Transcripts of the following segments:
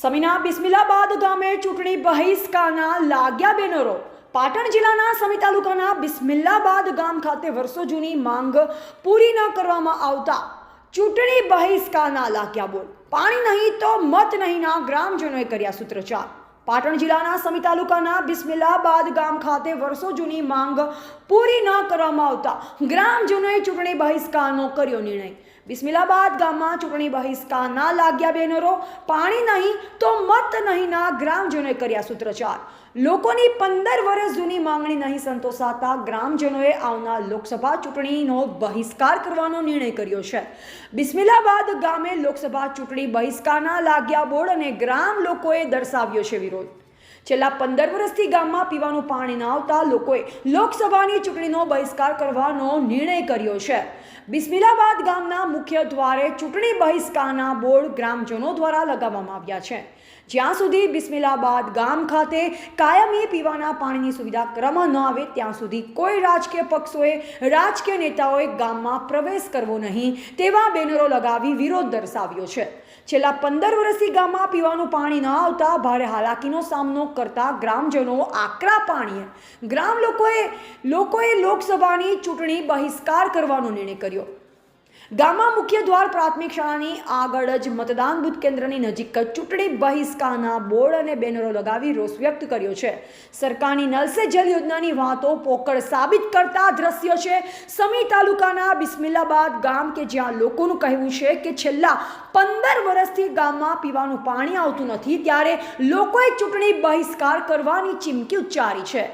સમીના બિસ્મિલાબાદ ગામે ચૂંટણી બહિષ્કારના લાગ્યા બેનરો. પાટણ જિલ્લાના સમી તાલુકાના બિસ્મિલ્લાબાદ ગામ ખાતે વર્ષો જૂની માંગ પૂરી ન કરવામાં આવતા ચૂંટણી બહિષ્કારના લાગ્યા બોલ. પાણી નહીં તો મત નહીંના ગ્રામજનોએ કર્યા સૂત્રોચ્ચાર પાટણ જિલ્લાના સમી તાલુકાના બિસ્મિલ્લાબાદ ગામ ખાતે વર્ષો જૂની માંગ પૂરી ન કરવામાં આવતા ગ્રામજનોએ ચૂંટણી બહિષ્કારનો કર્યો નિર્ણય. બિસ્મિલાબાદ ગામમાં ચૂંટણી બહિષ્કારના લાગ્યા બેનરો, પાણી નહીં તો મત નહીંના ગ્રામજનોએ કર્યા સૂત્રચાર. લોકોની પંદર વર્ષ જૂની માંગણી નહીં સંતોષાતા ગ્રામજનોએ આવનાર લોકસભા ચૂંટણીનો બહિષ્કાર કરવાનો નિર્ણય કર્યો છે. બિસ્મિલાબાદ ગામે લોકસભા ચૂંટણી બહિષ્કારના લાગ્યા બોર્ડ અને ગ્રામ લોકોએ દર્શાવ્યો છે વિરોધ. છેલ્લા પંદર વર્ષથી ગામમાં પીવાનું પાણી ન આવતા લોકોએ લોકસભાની ચૂંટણીનો બહિષ્કાર કરવાનો નિર્ણય કર્યો છે. બિસ્મિલાબાદ ગામના મુખ્ય દ્વારે ચૂંટણી બહિષ્કારના બોર્ડ ગ્રામજનો દ્વારા લગાવવામાં આવ્યા છે. જ્યાં સુધી બિસ્મિલાબાદ ગામ ખાતે કાયમી પીવાના પાણીની સુવિધા કરવામાં ન આવે, ત્યાં સુધી કોઈ રાજકીય પક્ષોએ, રાજકીય નેતાઓએ ગામમાં પ્રવેશ કરવો નહીં, તેવા બેનરો લગાવી વિરોધ દર્શાવ્યો છે. છેલ્લા પંદર વર્ષથી ગામમાં પીવાનું પાણી ન આવતા ભારે હાલાકીનો સામનો કરતા ગ્રામજનો આકરા પાણીએ. ગ્રામ લોકોએ લોકોએ લોકસભાની ચૂંટણી બહિષ્કાર કરવાનો નિર્ણય કર્યો. ગામમાં મુખ્ય દ્વાર પ્રાથમિક શાળાની આગળ જ મતદાન બુથ કેન્દ્રની નજીક ચૂંટણી બહિષ્કારના બોર્ડ અને બેનરો લગાવી રોષ વ્યક્ત કર્યો છે. સરકારની નલ જલ યોજનાની વાતો પોકળ સાબિત કરતા દ્રશ્યો છે. સમી તાલુકાના બિસ્મિલ્લાબાદ ગામ કે જ્યાં લોકોનું કહેવું છે કે છેલ્લા પંદર વર્ષથી ગામમાં પીવાનું પાણી આવતું નથી, ત્યારે લોકોએ ચૂંટણી બહિષ્કાર કરવાની ચીમકી ઉચ્ચારી છે.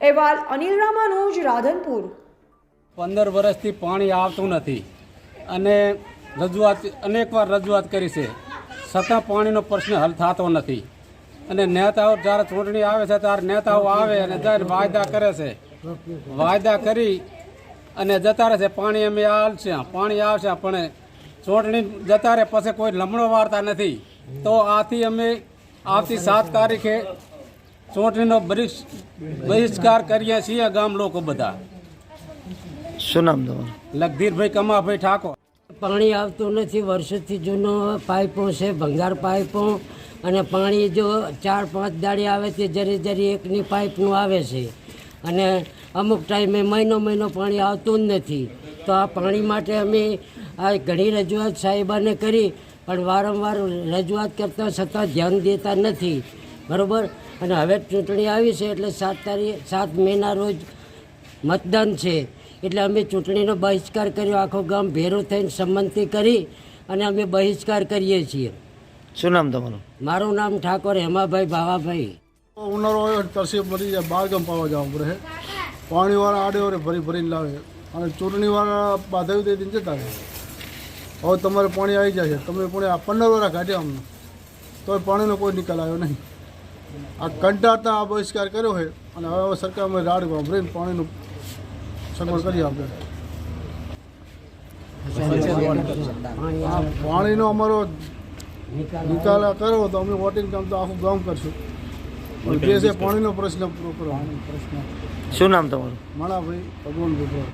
અહેવાલ અનિલ રામાનુજ, રાધનપુર. પંદર વર્ષથી પાણી આવતું નથી. અને રજૂઆત અનેકવાર રજૂઆત કરી છે. છતાં પાણીનો પ્રશ્ન હલ થતો નથી. અને નેતાઓ જ્યારે ચૂંટણી આવે છે ત્યારે નેતાઓ આવે અને જ્યારે વાયદા કરે છે. વાયદા કરી અને જતા રહે છે. પાણી અમે આવશે પાણી આવશે પણ ચૂંટણી જતા રહે પછી કોઈ લમણો વાળતા નથી. તો આથી અમે આવતી સાત તારીખે ચૂંટણીનો બહિષ్- બહિષ્કાર કરીએ છીએ ગામ લોકો બધા. શું નામ તમારું? લગધીરભાઈ કમાભાઈ ઠાકોર. પાણી આવતું નથી, વર્ષોથી જૂનો પાઇપો છે, ભંગાર પાઇપો. અને પાણી જો ચાર, પાંચ દાડી આવે તે જરી જરી એકની પાઇપનું આવે છે. અને અમુક ટાઈમે મહિનો મહિનો પાણી આવતું જ નથી. તો આ પાણી માટે અમે આ ઘણી રજૂઆત સાહેબાને કરી, પણ વારંવાર રજૂઆત કરતાં છતાં ધ્યાન દેતા નથી. બરાબર? અને હવે ચૂંટણી આવી છે એટલે સાત તારીખ, સાત મેના રોજ મતદાન છે. એટલે અમે ચૂંટણીનો બહિષ્કાર કર્યો આખો ગામ ભેરો થઈને સંમતિ કરી અને અમે બહિષ્કાર કરીએ છીએ. શું નામ તમારું? મારું નામ ઠાકોર હેમાભાઈ ભાવાભાઈ. ઉનાળો આવ્યો એટલે તરસી મરી જાય બાર ગામ પાવા જવું પડે પાણીવાળા આડે ઓરે ભરી ભરીને લાવે. અને ચૂંટણીવાળા બાધાવી દઈ દઈને જતા રહે. હવે તમારે પાણી આવી જાય છે. તમે પાણી આ પંદર વર્ષ કાઢ્યા અમને. તોય પાણીનો કોઈ નિકાલ આવ્યો નહીં. આ કંટાળતા આ બહિષ્કાર કર્યો છે અને હવે સરકાર અમે રાડ વાપરીને પાણીનું સગવડ કરી આપે આ પાણીનો અમારો નિકાલ કરો તો અમે વોટિંગ કામ તો આખું ગામ કરશું. પણ જે છે પાણીનો પ્રશ્ન પૂરો કરવાનો પ્રશ્ન શું નામ તમારું? માણાભાઈ ભગવાન ભગવાન